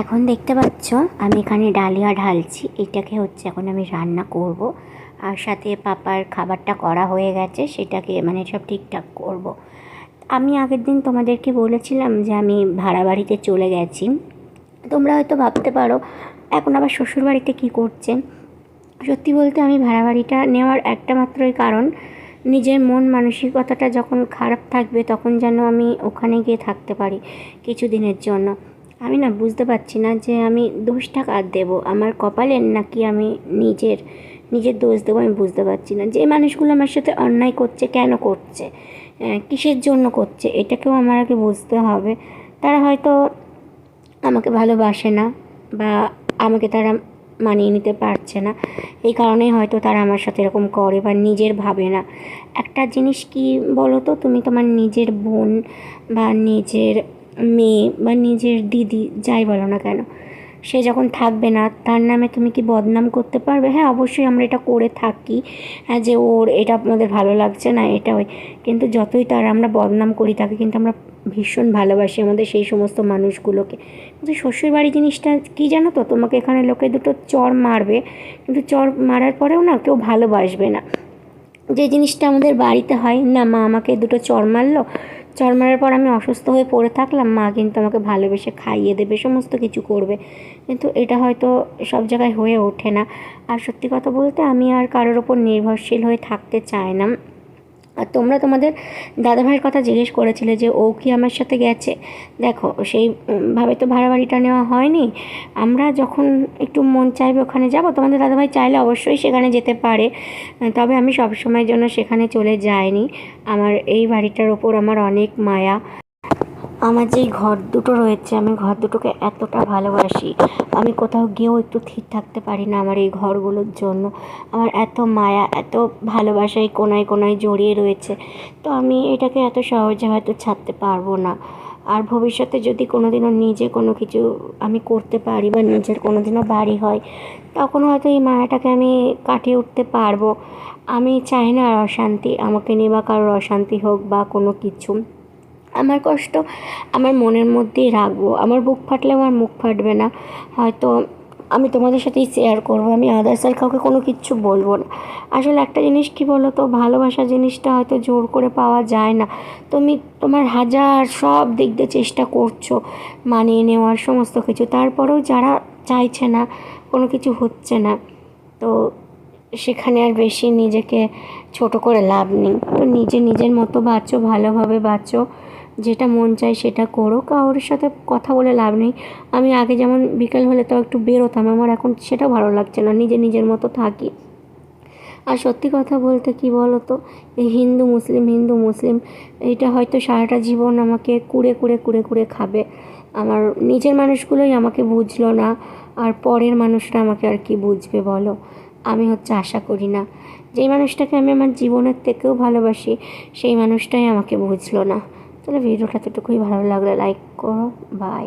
এখন দেখতে পাচ্ছ, আমি এখানে ডালিয়া ঢালছি। এটাকে হচ্ছে এখন আমি রান্না করব। আর সাথে পাপার খাবারটা করা হয়ে গেছে, সেটাকে মানে সব ঠিকঠাক করব। আমি আগের দিন তোমাদেরকে বলেছিলাম যে আমি ভাড়া বাড়িতে চলে গেছি। তোমরা হয়তো ভাবতে পারো, এখন আবার শ্বশুর বাড়িতে কী করছে? সত্যি বলতে আমি ভাড়া বাড়িটা নেওয়ার একটা মাত্রই কারণ, নিজের মন মানসিকতাটা যখন খারাপ থাকবে তখন যেন আমি ওখানে গিয়ে থাকতে পারি কিছু দিনের জন্য। আমি না বুঝতে পারছি না যে আমি দোষটা কার দেবো? আমার কপালের নাকি আমি নিজের নিজের দোষ দেবো আমি বুঝতে পারছি না। যে মানুষগুলো আমার সাথে অন্যায় করছে, কেন করছে? কিসের জন্য করছে? এটাকেও আমার আগে বুঝতে হবে। তারা হয়তো আমাকে ভালোবাসে না বা আমাকে তারা মানিয়ে নিতে পারছে না। এই কারণেই হয়তো তারা আমার সাথে এরকম করে বা নিজের ভাবে না। একটা জিনিস কি বলো তো? তুমি তোমার নিজের বোন বা নিজের মেয়ে বা নিজের দিদি, যাই বলো না কেন, সে যখন থাকবে না, তার নামে তুমি কি বদনাম করতে পারবে? হ্যাঁ অবশ্যই আমরা এটা করে থাকি হ্যাঁ যে ওর এটা আমাদের ভালো লাগছে না, এটা ওই। কিন্তু যতই তার আমরা বদনাম করি, তাকে কিন্তু আমরা ভীষণ ভালোবাসি আমাদের সেই সমস্ত মানুষগুলোকে। কিন্তু শ্বশুরবাড়ি জিনিসটা কী জানো তো? তোমাকে এখানে লোকে দুটো চর মারবে, কিন্তু চর মারার পরেও না কেউ ভালোবাসবে না। যে জিনিসটা আমাদের বাড়িতে হয়, না মা আমাকে দুটো চর মারলো চর পর আমি অসুস্থ হয়ে পড়ে থাকলাম, মা কিন্তু আমাকে ভালোবেসে খাইয়ে দেবে, সমস্ত কিছু করবে। কিন্তু এটা হয়তো সব জায়গায় হয়ে ওঠে না। আর সত্যি কথা বলতে আমি আর কারোর ওপর নির্ভরশীল হয়ে থাকতে চাই না। আর তোমরা তোমাদের দাদাভাইয়ের কথা জিজ্ঞেস করেছিলে যে ও কি আমার সাথে গেছে। দেখো সেইভাবে ভাবে তো ভাড়া বাড়িটা নেওয়া হয়নি। আমরা যখন একটু মন চাইবে ওখানে যাব, তোমাদের দাদাভাই চাইলে অবশ্যই সেখানে যেতে পারে। তবে আমি সব সময়ের জন্য সেখানে চলে যাইনি। আমার এই বাড়িটার ওপর আমার অনেক মায়া। আমার যেই ঘর দুটো রয়েছে, আমি ঘর দুটোকে এতটা ভালোবাসি। আমি কোথাও গিয়েও একটু স্থির থাকতে পারি না আমার এই ঘরগুলোর জন্য। আমার এত মায়া, এত ভালোবাসা এই কোনায় কোনায় জড়িয়ে রয়েছে। তো আমি এটাকে এত সহজে হয়তো ছাড়তে পারব না। আর ভবিষ্যতে যদি কোনো দিনও নিজে কোনো কিছু আমি করতে পারি বা নিজের কোনো দিনও বাড়ি হয়, তখন হয়তো এই মায়াটাকে আমি কাটিয়ে উঠতে পারব। আমি চাই না আর অশান্তি, আমাকে নিয়ে বা কারোর অশান্তি হোক বা কোনো কিছু। আমার কষ্ট, আমার মনের মধ্যেই রাখব আমার বুক ফাটলে আমার মুখ ফাটবে না। হয়তো আমি তোমাদের সাথেই শেয়ার করব, আমি আদার্স আর কাউকে কোনো কিচ্ছু বলব না। আসলে একটা জিনিস কি বলো তো ভালোবাসা জিনিসটা হয়তো জোর করে পাওয়া যায় না। তুমি তোমার হাজার সব দিক দিয়ে চেষ্টা করছ মানিয়ে নেওয়ার সমস্ত কিছু, তারপরেও যারা চাইছে না, কোনো কিছু হচ্ছে না, তো সেখানে আর বেশি নিজেকে ছোট করে লাভ নেই। তো নিজে নিজের মতো বাঁচো, ভালোভাবে বাঁচো। যেটা মন চায় সেটা করো। কারোর সাথে কথা বলে লাভ নেই। আমি আগে যেমন বিকেল হলে তো একটু বেরোতাম, আমার এখন সেটা ভালো লাগছে না, নিজে নিজের মতো থাকি। আর সত্যি কথা বলতে কি বলো তো এই হিন্দু মুসলিম হিন্দু মুসলিম, এইটা হয়তো সারাটা জীবন আমাকে কুড়ে কুড়ে কুড়ে কুড়ে খাবে। আমার নিজের মানুষগুলোই আমাকে বুঝলো না, আর পরের মানুষরা আমাকে আর কি বুঝবে বলো? আমি হচ্ছে আশা করি না। যেই মানুষটাকে আমি আমার জীবনের থেকেও ভালোবাসি, সেই মানুষটাই আমাকে বুঝলো না। তাহলে ভিডিওটা এতটুকুই। ভালো লাগলে লাইক করো। বাই